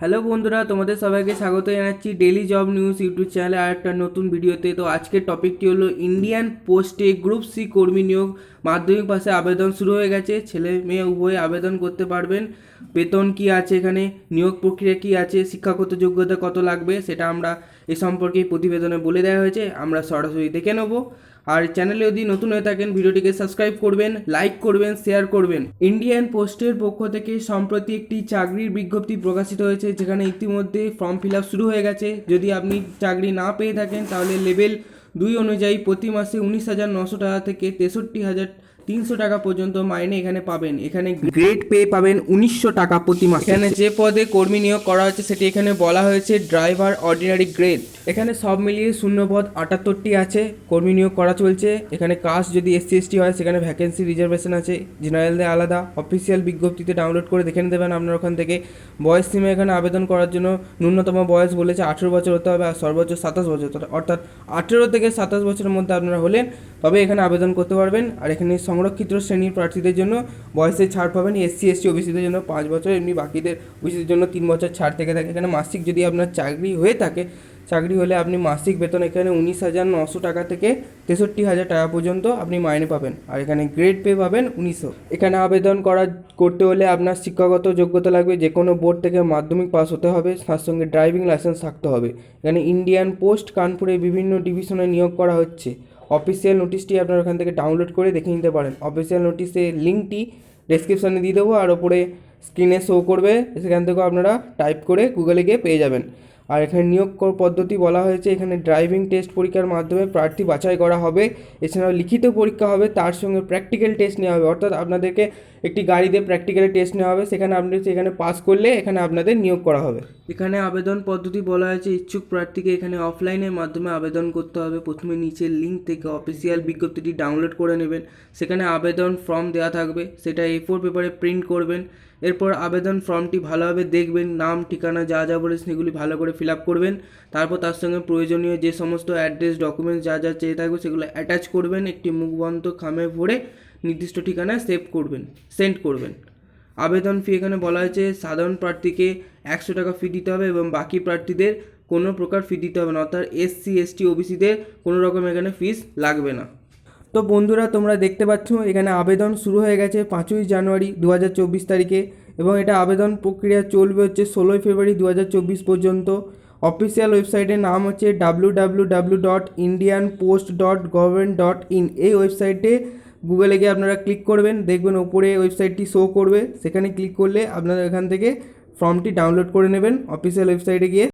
Hello বন্ধুরা, তোমাদের সবাইকে স্বাগত জানাচ্ছি ডেলি জব নিউজ ইউটিউব চ্যানেলে আর একটা নতুন ভিডিওতে। তো আজকের টপিকটি হলো ইন্ডিয়ান পোস্টে গ্রুপ সি কর্মী নিয়োগ মাধ্যমিক পাশে আবেদন শুরু হয়ে গেছে। ছেলে মেয়ে উভয়ে আবেদন করতে পারবেন। বেতন কি আছে এখানে? নিয়োগ প্রক্রিয়া কি আছে? শিক্ষাগত যোগ্যতা কত লাগবে? সেটা আমরা এ সম্পর্কে প্রতিবেদনে বলে দেওয়া হয়েছে। আমরা সরাসরি দেখে নেব। আর চ্যানেলে যদি নতুন হয়ে থাকেন, ভিডিওটিকে সাবস্ক্রাইব করবেন লাইক করবেন শেয়ার করবেন। ইন্ডিয়ান পোস্টের পক্ষ থেকে সম্প্রতি একটি চাকরির বিজ্ঞপ্তি প্রকাশিত হয়েছে, যেখানে ইতিমধ্যে ফর্ম ফিল শুরু হয়ে গেছে। যদি আপনি চাকরি না পেয়ে থাকেন, তাহলে লেভেল দুই অনুযায়ী প্রতি মাসে উনিশ হাজার নশো টাকা থেকে তেষট্টি হাজার তিনশো টাকা পর্যন্ত মাইনে এখানে পাবেন। এখানে গ্রেড পে পাবেন উনিশশো টাকা প্রতি মাসে। এখানে যে পদে কর্মী নিয়োগ করা হচ্ছে সেটি এখানে বলা হয়েছে ড্রাইভার অর্ডিনারি গ্রেড এখানে সব মিলিয়ে শূন্য পদ আটাত্তরটি আছে কর্মী নিয়োগ করা চলছে। এখানে কাস্ট যদি এসসি এসটি হয় সেখানে ভ্যাকেন্সি রিজার্ভেশন আছে। জেনারেলদের আলাদা। অফিসিয়াল বিজ্ঞপ্তিতে ডাউনলোড করে দেখে নিতে পারেন আপনার ওখান থেকে। বয়স সীমা এখানে আবেদন করার জন্য ন্যূনতম বয়স বলেছে আঠেরো বছর হতে হবে আর সর্বোচ্চ সাতাশ বছর অর্থাৎ আঠেরো থেকে সাতাশ বছরের মধ্যে আপনারা হলেন তবে এখানে আবেদন করতে পারবেন। আর এখানে সংরক্ষিত শ্রেণির প্রার্থীদের জন্য বয়সের ছাড় পাবেন। এসসি, এসটি, ওবিসিদের জন্য পাঁচ বছর, এমনি বাকিদের ওবিসিদের জন্য তিন বছর ছাড় থেকে থাকে। এখানে মাসিক যদি আপনার চাকরি হয়ে থাকে, চাকরি হলে আপনি মাসিক বেতন এখানে উনিশ হাজার নশো টাকা থেকে তেষট্টি হাজার টাকা পর্যন্ত আপনি মাইনে পাবেন। আর এখানে গ্রেড পে পাবেন উনিশশো। এখানে আবেদন করা, করতে হলে আপনার শিক্ষাগত যোগ্যতা লাগবে। যে কোনো বোর্ড থেকে মাধ্যমিক পাস হতে হবে, তার সঙ্গে ড্রাইভিং লাইসেন্স থাকতে হবে। এখানে ইন্ডিয়ান পোস্ট, কানপুরে বিভিন্ন ডিভিশনে নিয়োগ করা হচ্ছে। অফিসিয়াল নোটিশটি আপনারা ওখান থেকে ডাউনলোড করে দেখে নিতে পারেন। অফিসিয়াল নোটিশের লিঙ্কটি ডেসক্রিপশানে দিয়ে দেবো, আর ওপরে স্ক্রিনে শো করবে। সেখান থেকেও আপনারা টাইপ করে গুগলে গিয়ে পেয়ে যাবেন। আর এখানে নিয়োগ পদ্ধতি বলা হয়েছে। এখানে ড্রাইভিং টেস্ট পরীক্ষার মাধ্যমে প্রার্থী বাছাই করা হবে। এছাড়াও লিখিত পরীক্ষা হবে, তার সঙ্গে প্র্যাকটিক্যাল টেস্ট নেওয়া হবে। অর্থাৎ আপনাদেরকে একটি গাড়িতে প্র্যাকটিক্যালি টেস্ট নেওয়া হবে। সেখানে আপনি সেখানে পাস করলে এখানে আপনাদের নিয়োগ করা হবে। এখানে আবেদন পদ্ধতি বলা হয়েছে, ইচ্ছুক প্রার্থীকে এখানে অফলাইনের মাধ্যমে আবেদন করতে হবে। প্রথমে নিচের লিঙ্ক থেকে অফিসিয়াল বিজ্ঞপ্তিটি ডাউনলোড করে নেবেন। সেখানে আবেদন ফর্ম দেওয়া থাকবে। সেটা এ ফোর পেপারে প্রিন্ট করবেন। এরপর আবেদন ফর্মটি ভালোভাবে দেখবেন। নাম, ঠিকানা যা যা বলে সেগুলি ভালো করে ফিল আপ করবেন। তারপর তার সঙ্গে প্রয়োজনীয় যে সমস্ত অ্যাড্রেস ডকুমেন্টস যা যা চেয়ে থাকবে সেগুলো অ্যাটাচ করবেন। একটি মুখবন্ধ খামে ভরে নির্দিষ্ট ঠিকানায় সেভ করবেন সেন্ড করবেন। আবেদন ফি এখানে বলা হয়েছে, সাধারণ প্রার্থীকে একশো টাকা ফি দিতে হবে এবং বাকি প্রার্থীদের কোনো প্রকার ফি দিতে হবে না। অর্থাৎ এসসি এসটি ওবিসিদের কোনো রকম এখানে ফিস লাগবে না। তো বন্ধুরা, তোমরা দেখতে পাচ্ছ, এখানে আবেদন শুরু হয়ে গেছে পাঁচই জানুয়ারি দু হাজার চব্বিশ তারিখে। এবং এটা আবেদন প্রক্রিয়া চলবে হচ্ছে ষোলোই ফেব্রুয়ারি দু হাজার চব্বিশ পর্যন্ত। অফিসিয়াল ওয়েবসাইটের নাম হচ্ছে W W W dot Indian post dot government dot in এই ওয়েবসাইটে গুগলে গিয়ে আপনারা ক্লিক করবেন, দেখবেন ওপরে ওয়েবসাইটটি শো করবে। সেখানে ক্লিক করলে আপনারা এখান থেকে ফর্মটি ডাউনলোড করে নেবেন অফিসিয়াল ওয়েবসাইটে গিয়ে।